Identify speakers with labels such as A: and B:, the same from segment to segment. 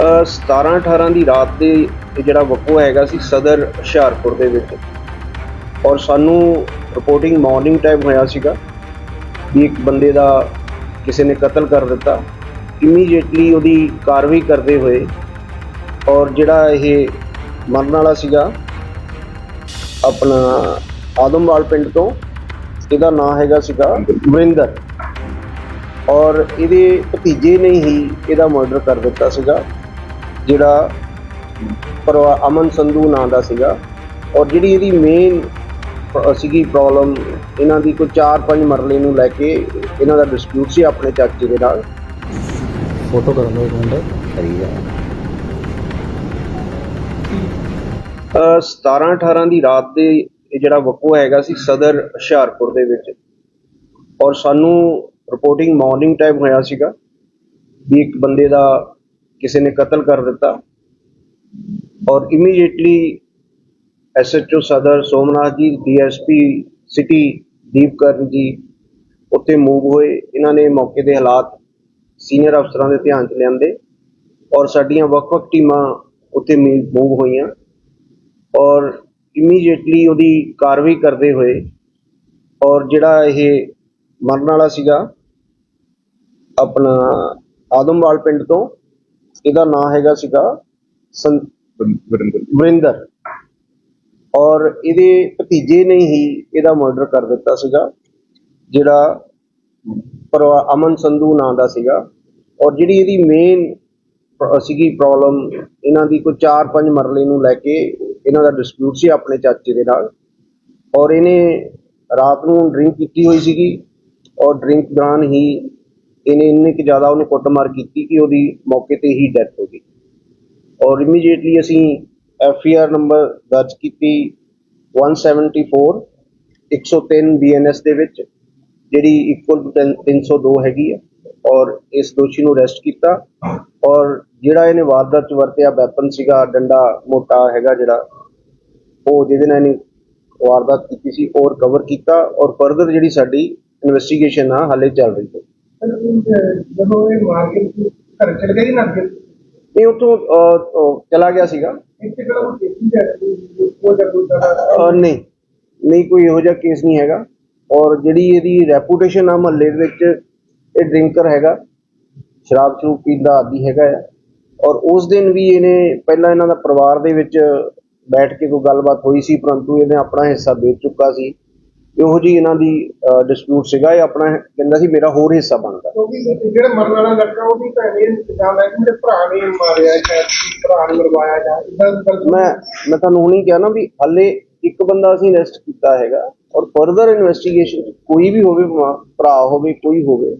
A: ਅ, 17 18 ਦੀ ਰਾਤ ਦੇ ਜਿਹੜਾ ਵਕੂਆ ਹੈਗਾ ਸੀ ਸਦਰ ਹੁਸ਼ਿਆਰਪੁਰ ਦੇ ਵਿੱਚ। ਔਰ ਸਾਨੂੰ ਰਿਪੋਰਟਿੰਗ ਮਾਰਨਿੰਗ ਟਾਈਮ ਹੋਇਆ ਸੀਗਾ ਵੀ ਇੱਕ ਬੰਦੇ ਦਾ ਕਿਸੇ ਨੇ ਕਤਲ ਕਰ ਦਿੱਤਾ। ਇਮੀਡੀਏਟਲੀ ਉਹਦੀ ਕਾਰਵਾਈ ਕਰਦੇ ਹੋਏ ਔਰ ਜਿਹੜਾ ਇਹ ਮਰਨ ਵਾਲਾ ਸੀਗਾ ਆਪਣਾ ਆਦਮਵਾਲ ਪਿੰਡ ਤੋਂ ਇਹਦਾ ਨਾਮ ਹੈਗਾ ਸੀਗਾ ਵਰਿੰਦਰ। ਔਰ ਇਹਦੇ ਭਤੀਜੇ ਨੇ ਹੀ ਇਹਦਾ ਮਰਡਰ ਕਰ ਦਿੱਤਾ ਸੀਗਾ। ਜਿਹੜਾ ਪਰਵਾ ਅਮਨ ਸੰਧੂ ਨਾਂ ਦਾ ਸੀਗਾ ਔਰ ਜਿਹੜੀ ਇਹਦੀ ਮੇਨ ਸੀਗੀ ਪ੍ਰੋਬਲਮ ਇਹਨਾਂ ਦੀ ਕੋਈ 4-5 ਮਰਲੇ ਨੂੰ ਲੈ ਕੇ ਇਹਨਾਂ ਦਾ ਡਿਸਪਿਊਟ ਸੀ ਆਪਣੇ ਚਾਚੇ ਦੇ ਨਾਲ।
B: ਫੋਟੋ ਕਰਨ ਦੋ ਮਿੰਟ। ਕਰੀ ਜਾ
A: ਅ, 17 18 ਦੀ ਰਾਤ ਦੇ ਇਹ ਜਿਹੜਾ ਵਕੂਆ ਹੈਗਾ ਸੀ ਸਦਰ ਹੁਸ਼ਿਆਰਪੁਰ ਦੇ ਵਿੱਚ। ਔਰ ਸਾਨੂੰ ਰਿਪੋਰਟਿੰਗ ਮਾਰਨਿੰਗ ਟਾਈਮ ਹੋਇਆ ਸੀਗਾ ਵੀ ਇੱਕ ਬੰਦੇ ਦਾ ਕਿਸੇ ਨੇ ਕਤਲ ਕਰ ਦਿੱਤਾ। ਔਰ ਇਮੀਡੀਏਟਲੀ ਐਸਐਚਓ ਸਦਰ ਸੋਮਨਾਥ ਜੀ ਡੀਐਸਪੀ ਸਿਟੀ ਦੀਪਕਰਨ ਜੀ ਉੱਥੇ ਮੂਵ ਹੋਏ। ਇਹਨਾਂ ਨੇ ਮੌਕੇ ਦੇ ਹਾਲਾਤ ਸੀਨੀਅਰ ਅਫਸਰਾਂ ਦੇ ਧਿਆਨ 'ਚ ਲਿਆਂਦੇ ਔਰ ਸਾਡੀਆਂ ਵੱਖ-ਵੱਖ ਟੀਮਾਂ ਉੱਥੇ ਮੂਵ ਹੋਈਆਂ। ਔਰ ਇਮੀਡੀਏਟਲੀ ਉਹਦੀ ਕਾਰਵਾਈ ਕਰਦੇ ਹੋਏ ਔਰ ਜਿਹੜਾ ਇਹ ਮਰਨ ਵਾਲਾ ਸੀਗਾ, ਆਪਣਾ ਆਦਮਵਾਲ ਪਿੰਡ ਤੋਂ ਇਹਦਾ ਨਾਮ ਹੈਗਾ ਸੀਗਾ ਵਰਿੰਦਰ। ਔਰ ਇਹਦੇ ਭਤੀਜੇ ਨੇ ਹੀ ਇਹਦਾ ਮਰਡਰ ਕਰ ਦਿੱਤਾ ਸੀਗਾ ਜਿਹੜਾ ਪਰਵਾ ਅਮਨ ਸੰਧੂ ਨਾਂ ਦਾ ਸੀਗਾ। ਔਰ ਜਿਹੜੀ ਇਹਦੀ ਮੇਨ ਸੀਗੀ ਪ੍ਰੋਬਲਮ ਇਹਨਾਂ ਦੀ ਕੋਈ 4-5 ਮਰਲੇ ਨੂੰ ਲੈ ਕੇ ਇਹਨਾਂ ਦਾ ਡਿਸਪਿਊਟ ਸੀ ਆਪਣੇ ਚਾਚੇ ਦੇ ਨਾਲ। ਔਰ ਇਹਨੇ ਰਾਤ ਨੂੰ ਡਰਿੰਕ ਕੀਤੀ ਹੋਈ ਸੀਗੀ। ਔਰ ਡਰਿੰਕ ਦੌਰਾਨ ਹੀ ਇਹਨੇ ਇੰਨੀ ਕਿ ਜ਼ਿਆਦਾ ਉਹਨੂੰ ਕੁੱਟਮਾਰ ਕੀਤੀ ਕਿ ਉਹਦੀ ਮੌਕੇ ਤੇ ਹੀ ਡੈਥ ਹੋ ਗਈ। ਔਰ ਇਮੀਡੀਏਟਲੀ ਅਸੀਂ ਐਫ ਆਈ ਆਰ ਨੰਬਰ ਦਰਜ ਕੀਤੀ 174 103 ਬੀਐਨਐਸ ਦੇ ਵਿੱਚ, ਜਿਹੜੀ ਇਕੁਅਲ 302 ਹੈਗੀ ਹੈ। ਔਰ ਇਸ ਦੋਸ਼ੀ ਨੂੰ ਅਰੈਸਟ ਕੀਤਾ। ਔਰ ਜਿਹੜਾ ਇਹਨੇ ਵਾਰਦਾਤ ਚ ਵਰਤਿਆ ਵੈਪਨ ਸੀਗਾ, ਡੰਡਾ ਮੋਟਾ ਹੈਗਾ ਜਿਹੜਾ, ਉਹ ਜਿਹਦੇ ਨਾਲ ਇਹਨੇ ਵਾਰਦਾਤ ਕੀਤੀ ਸੀ, ਉਹ ਰਿਕਵਰ ਕੀਤਾ। ਔਰ ਫਰਦਰ ਜਿਹੜੀ ਸਾਡੀ ਇਨਵੈਸਟੀਗੇਸ਼ਨ ਆ, ਹਾਲੇ ਚੱਲ ਰਹੀ ਹੈ।
C: ਜਦੋਂ ਇਹ ਮਾਰ ਕੇ ਘਰ ਚਲ ਗਏ ਨਾ ਅੱਗੇ
A: ਇਹ ਉਤੋਂ ਚਲਾ ਗਿਆ ਸੀਗਾ।
C: ਇੱਥੇ ਕਿਹੜਾ ਜਾਂ ਕੋਈ
A: ਨਹੀਂ। ਨਹੀਂ ਕੋਈ ਇਹੋ ਜਿਹਾ ਕੇਸ ਨਹੀਂ ਹੈਗਾ। ਔਰ ਜਿਹੜੀ ਇਹਦੀ ਰੈਪੂਟੇਸ਼ਨ ਆ ਮਹੱਲੇ ਦੇ ਵਿੱਚ ਇਹ ਡਰਿੰਕਰ ਹੈਗਾ। ਸ਼ਰਾਬ ਸ਼ਰੂਬ ਪੀਂਦਾ ਆਦੀ ਹੈਗਾ ਆ। ਔਰ ਉਸ ਦਿਨ ਵੀ ਇਹਨੇ ਪਹਿਲਾਂ ਇਹਨਾਂ ਦਾ ਪਰਿਵਾਰ ਦੇ ਵਿੱਚ ਬੈਠ ਕੇ ਕੋਈ ਗੱਲਬਾਤ ਹੋਈ ਸੀ ਪਰੰਤੂ ਇਹਨੇ ਆਪਣਾ ਹਿੱਸਾ ਵੇਚ ਚੁੱਕਾ ਸੀ। ਇਹੋ ਜੀ ਇਹਨਾਂ ਦੀ ਡਿਸਪਿਊਟ ਸੀਗਾ ਇਹ ਆਪਣਾ ਕਹਿੰਦਾ ਸੀ ਮੇਰਾ ਹੋਰ ਹਿੱਸਾ ਬਣਦਾ।
C: ਕਿਉਂਕਿ ਜਿਹੜਾ ਮਰਨ ਵਾਲਾ ਲੜਕਾ ਉਹਦੀ ਭੈਣ ਇਹ ਇੰਤਜ਼ਾਮ ਹੈ ਕਿ ਮੇਰੇ ਭਰਾ ਨੇ ਮਾਰਿਆ ਸ਼ਾਇਦ ਭਰਾ ਨੇ ਮਰਵਾਇਆ ਜਾਂ ਇਦਾਂ
A: ਮੈਂ ਮੈਂ ਤੁਹਾਨੂੰ ਹੁਣੀ ਕਿਹਾ ਨਾ ਵੀ ਹੱਲੇ ਇੱਕ ਬੰਦਾ ਅਸੀਂ ਅਰੈਸਟ ਕੀਤਾ ਹੈਗਾ ਔਰ ਫਰਦਰ ਇਨਵੈਸਟੀਗੇਸ਼ਨ ਕੋਈ ਵੀ ਹੋਵੇ ਭਰਾ ਹੋਵੇ ਕੋਈ ਹੋਵੇ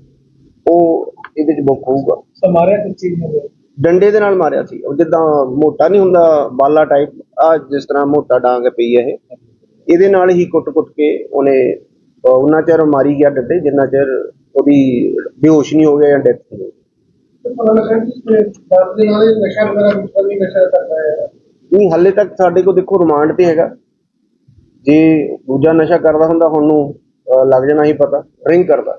A: ਉਹ ਇਹਦੇ ਚ ਬੁੱਕ ਹੋਊਗਾ।
C: ਸਮਾਰਿਆ ਕਿਸ ਚੀਜ਼ ਨੇ
A: ਡੰਡੇ ਦੇ ਨਾਲ ਮਾਰਿਆ ਸੀ। ਉਹ ਜਿੱਦਾਂ ਮੋਟਾ ਨਹੀਂ ਹੁੰਦਾ ਬਾਲਾ ਟਾਈਪ ਆ ਜਿਸ ਤਰ੍ਹਾਂ ਮੋਟਾ ਡਾਂਗ ਪਈ ਹੈ ਇਹ। ਇਹਦੇ ਨਾਲ ਹੀ ਕੁੱਟ-ਕੁੱਟ ਕੇ ਉਹਨੇ ਉਹਨਾਂ ਚਿਰ ਮਾਰੀ ਗਿਆ ਡੰਡੇ, ਜਿੰਨਾ ਚਿਰ ਉਹਦੀ ਬੇਹੋਸ਼ ਨਹੀਂ ਹੋ ਗਿਆ ਜਾਂ ਡੈਥ ਨਹੀਂ ਹੋਈ ਨਹੀਂ, ਹਾਲੇ ਤੱਕ ਸਾਡੇ ਕੋਲ ਦੇਖੋ ਰਿਮਾਂਡ ਤੇ ਹੈਗਾ। ਜੇ ਦੂਜਾ ਨਸ਼ਾ ਕਰਦਾ ਹੁੰਦਾ, ਹੁਣ ਨੂੰ ਲੱਗ ਜਾਣਾ ਹੀ ਪਤਾ ਡਰਿੰਕ ਕਰਦਾ।